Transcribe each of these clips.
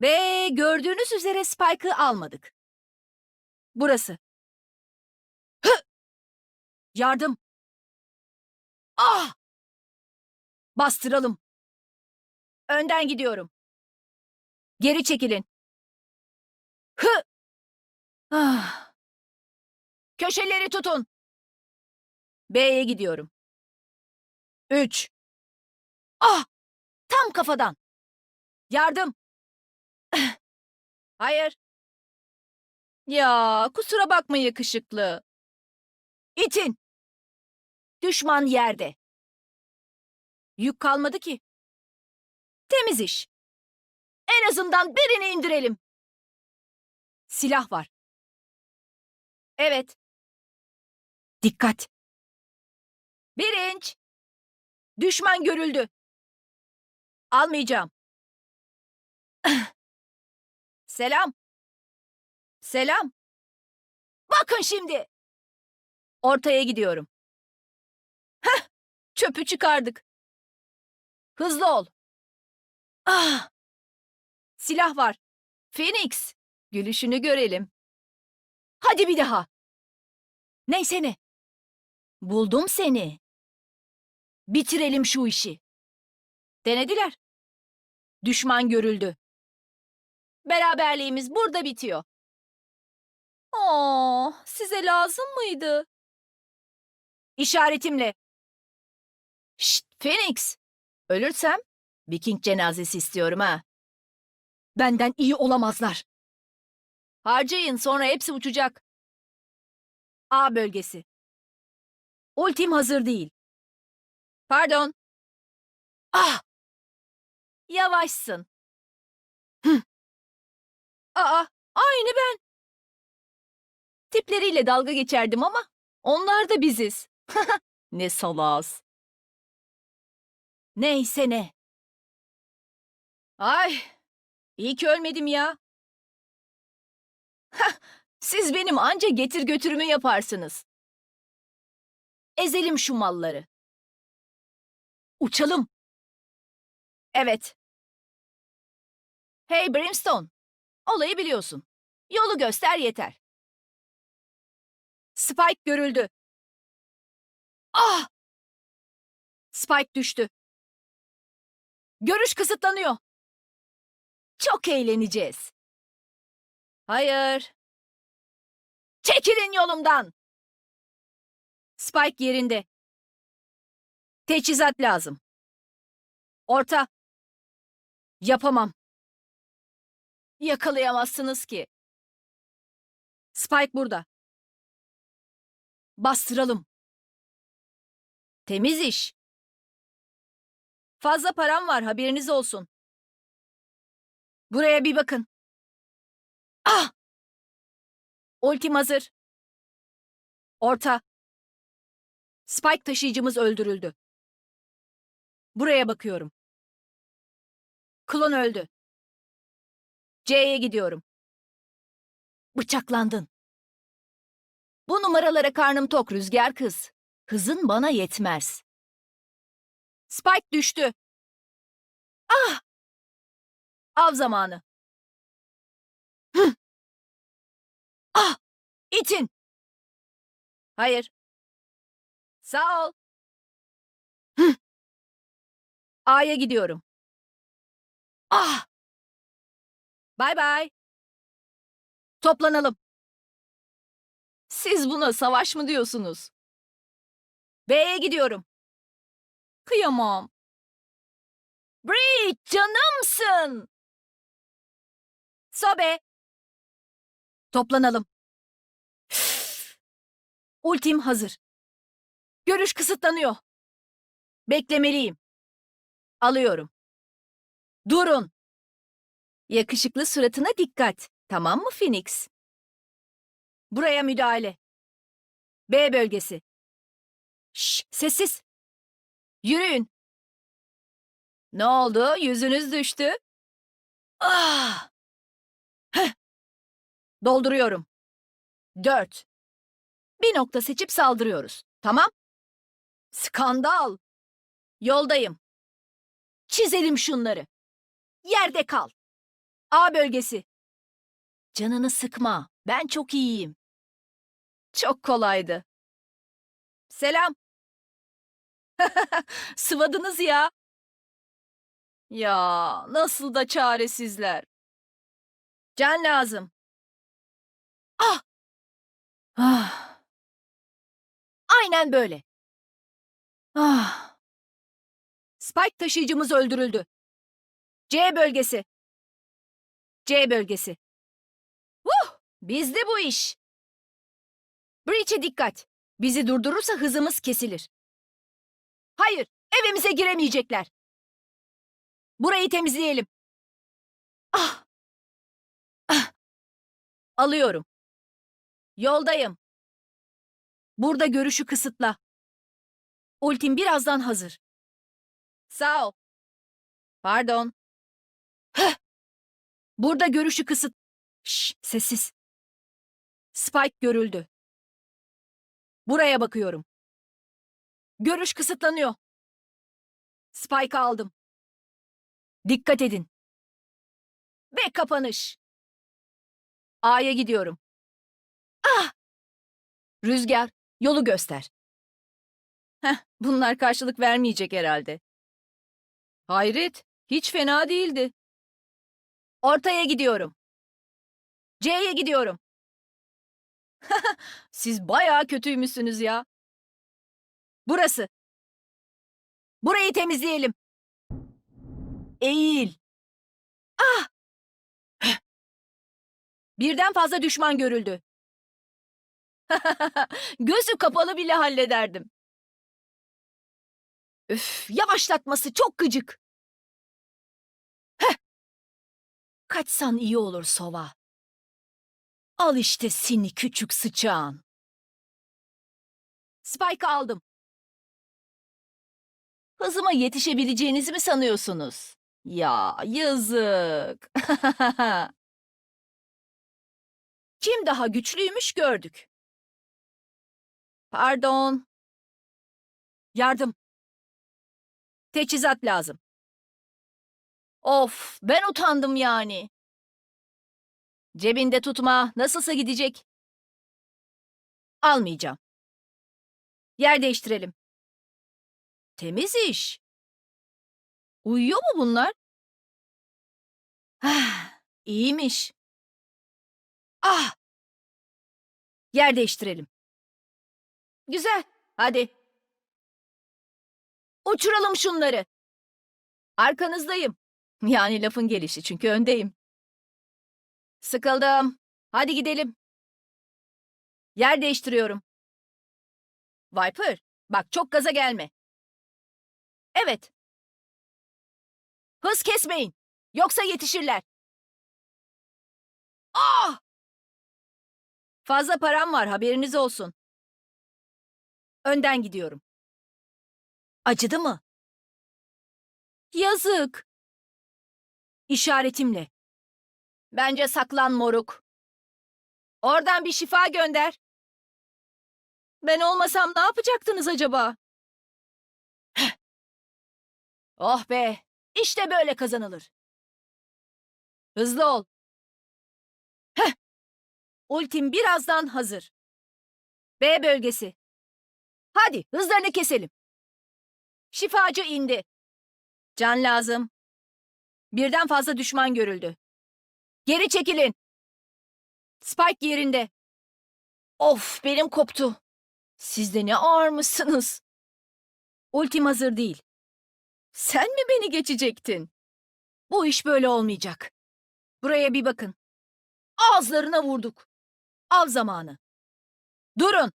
Ve gördüğünüz üzere Spike'ı almadık. Burası. Hı! Yardım. Ah! Bastıralım. Önden gidiyorum. Geri çekilin. Hı! Ah! Köşeleri tutun. B'ye gidiyorum. Üç. Ah! Tam kafadan. Yardım. Hayır. Ya kusura bakma yakışıklı. İtin. Düşman yerde. Yük kalmadı ki. Temiz iş. En azından birini indirelim. Silah var. Evet. Dikkat. Birinç. Düşman görüldü. Almayacağım. Selam. Selam. Bakın şimdi. Ortaya gidiyorum. Heh, çöpü çıkardık. Hızlı ol. Ah. Silah var. Phoenix, gülüşünü görelim. Hadi bir daha. Neyse ne. Buldum seni. Bitirelim şu işi. Denediler. Düşman görüldü. Beraberliğimiz burada bitiyor. Oo, size lazım mıydı? İşaretimle. Şşt, Phoenix. Ölürsem Viking cenazesi istiyorum ha. Benden iyi olamazlar. Harcayın sonra hepsi uçacak. A bölgesi. Ultim hazır değil. Pardon. Ah! Yavaşsın. Hı. Aa, aynı ben. Tipleriyle dalga geçerdim ama onlar da biziz. ne salaz. Neyse ne. Ay, iyi ki ölmedim ya. Siz benim anca getir götürümü yaparsınız. Ezelim şu malları. Uçalım. Evet. Hey Brimstone, olayı biliyorsun. Yolu göster yeter. Spike görüldü. Ah! Spike düştü. Görüş kısıtlanıyor. Çok eğleneceğiz. Hayır. Çekilin yolumdan. Spike yerinde. Teçhizat lazım. Orta. Yapamam. Yakalayamazsınız ki. Spike burada. Bastıralım. Temiz iş. Fazla param var haberiniz olsun. Buraya bir bakın. Ah! Ultim hazır. Orta. Spike taşıyıcımız öldürüldü. Buraya bakıyorum. Klon öldü. C'ye gidiyorum. Bıçaklandın. Bu numaralara karnım tok rüzgar kız. Hızın bana yetmez. Spike düştü. Ah! Av zamanı. Hı! Ah! İtin! Hayır. Sağ ol. A'ya gidiyorum. Ah! Bay bay. Toplanalım. Siz buna savaş mı diyorsunuz? B'ye gidiyorum. Kıyamam. Brie canımsın. Sobe. Toplanalım. Ultim hazır. Görüş kısıtlanıyor. Beklemeliyim. Alıyorum. Durun. Yakışıklı suratına dikkat. Tamam mı Phoenix? Buraya müdahale. B bölgesi. Şş, sessiz. Yürüyün. Ne oldu? Yüzünüz düştü. Ah! Heh. Dolduruyorum. Dört. Bir nokta seçip saldırıyoruz. Tamam? Skandal. Yoldayım. Çizelim şunları. Yerde kal. A bölgesi. Canını sıkma. Ben çok iyiyim. Çok kolaydı. Selam. Sıvadınız ya. Ya nasıl da çaresizler. Can lazım. Ah! Ah! Aynen böyle. Ah! Spike taşıyıcımız öldürüldü. C bölgesi. C bölgesi. Vuh! Bizde bu iş. Breach'e dikkat. Bizi durdurursa hızımız kesilir. Hayır, evimize giremeyecekler. Burayı temizleyelim. Ah! Ah! Alıyorum. Yoldayım. Burada görüşü kısıtla. Ultim birazdan hazır. Sağ ol. Pardon. Burada görüşü kısıt. Şş, sessiz. Spike görüldü. Buraya bakıyorum. Görüş kısıtlanıyor. Spike aldım. Dikkat edin. Ve kapanış. A'ya gidiyorum. Ah! Rüzgar, yolu göster. Heh, bunlar karşılık vermeyecek herhalde. Hayret, hiç fena değildi. Ortaya gidiyorum. C'ye gidiyorum. Siz bayağı kötüymüşsünüz ya. Burası. Burayı temizleyelim. Eğil. Ah! Birden fazla düşman görüldü. Gözü kapalı bile hallederdim. Üf, yavaşlatması çok gıcık. Kaçsan iyi olur Sova. Al işte seni küçük sıçağın. Spike aldım. Hızıma yetişebileceğinizi mi sanıyorsunuz? Ya yazık. Kim daha güçlüymüş gördük. Pardon. Yardım. Teçhizat lazım. Of, ben utandım yani. Cebinde tutma, nasılsa gidecek. Almayacağım. Yer değiştirelim. Temiz iş. Uyuyor mu bunlar? Ah, iyiymiş. Ah! Yer değiştirelim. Güzel, hadi. Uçuralım şunları. Arkanızdayım. Yani lafın gelişi çünkü öndeyim. Sıkıldım. Hadi gidelim. Yer değiştiriyorum. Viper, bak çok gaza gelme. Evet. Hız kesmeyin. Yoksa yetişirler. Ah! Fazla param var haberiniz olsun. Önden gidiyorum. Acıdı mı? Yazık. İşaretimle. Bence saklan moruk. Oradan bir şifa gönder. Ben olmasam ne yapacaktınız acaba? Heh. oh be, işte böyle kazanılır. Hızlı ol. Heh. Ultim birazdan hazır. B bölgesi. Hadi hızlarını keselim. Şifacı indi. Can lazım. Birden fazla düşman görüldü. Geri çekilin. Spike yerinde. Of benim koptu. Siz de ne ağır mısınız? Ultim hazır değil. Sen mi beni geçecektin? Bu iş böyle olmayacak. Buraya bir bakın. Ağızlarına vurduk. Av zamanı. Durun.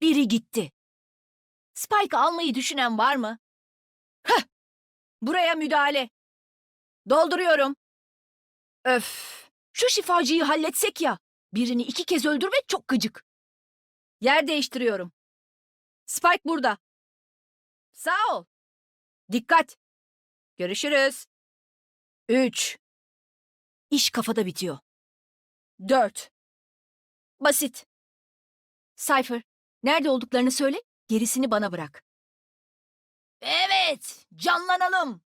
Biri gitti. Spike almayı düşünen var mı? Heh. Buraya müdahale. Dolduruyorum. Öf. Şu şifacıyı halletsek ya. Birini iki kez öldürmek çok gıcık. Yer değiştiriyorum. Spike burada. Sağ ol. Dikkat. Görüşürüz. Üç. İş kafada bitiyor. Dört. Basit. Cypher, nerede olduklarını söyle, gerisini bana bırak. Evet, canlanalım.